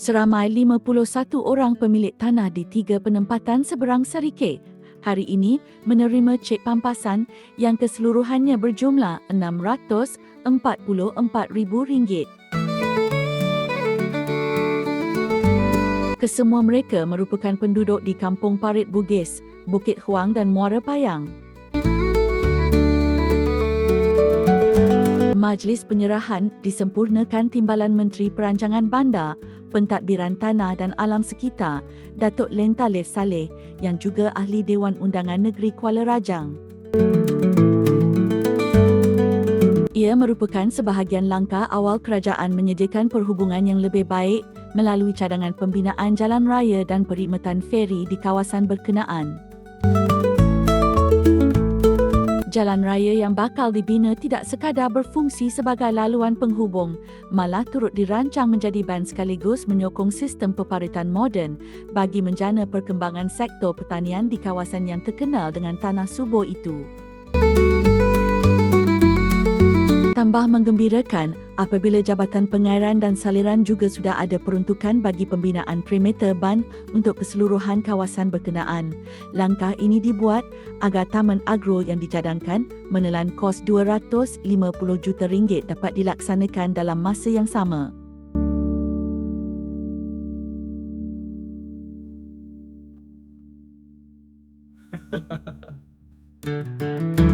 Seramai 51 orang pemilik tanah di tiga penempatan seberang Sarike hari ini menerima cek pampasan yang keseluruhannya berjumlah RM644,000. Kesemua mereka merupakan penduduk di Kampung Parit Bugis, Bukit Huang dan Muara Payang. Majlis penyerahan disempurnakan Timbalan Menteri Perancangan Bandar, Pentadbiran Tanah dan Alam Sekitar, Datuk Lentaleh Saleh yang juga Ahli Dewan Undangan Negeri Kuala Rajang. Ia merupakan sebahagian langkah awal kerajaan menyediakan perhubungan yang lebih baik melalui cadangan pembinaan jalan raya dan perkhidmatan feri di kawasan berkenaan. Jalan raya yang bakal dibina tidak sekadar berfungsi sebagai laluan penghubung, malah turut dirancang menjadi ban sekaligus menyokong sistem peparitan moden bagi menjana perkembangan sektor pertanian di kawasan yang terkenal dengan tanah subur itu. Tambah menggembirakan apabila Jabatan Pengairan dan Saliran juga sudah ada peruntukan bagi pembinaan perimeter ban untuk keseluruhan kawasan berkenaan. Langkah ini dibuat agar Taman Agro yang dicadangkan menelan kos 250 juta ringgit dapat dilaksanakan dalam masa yang sama.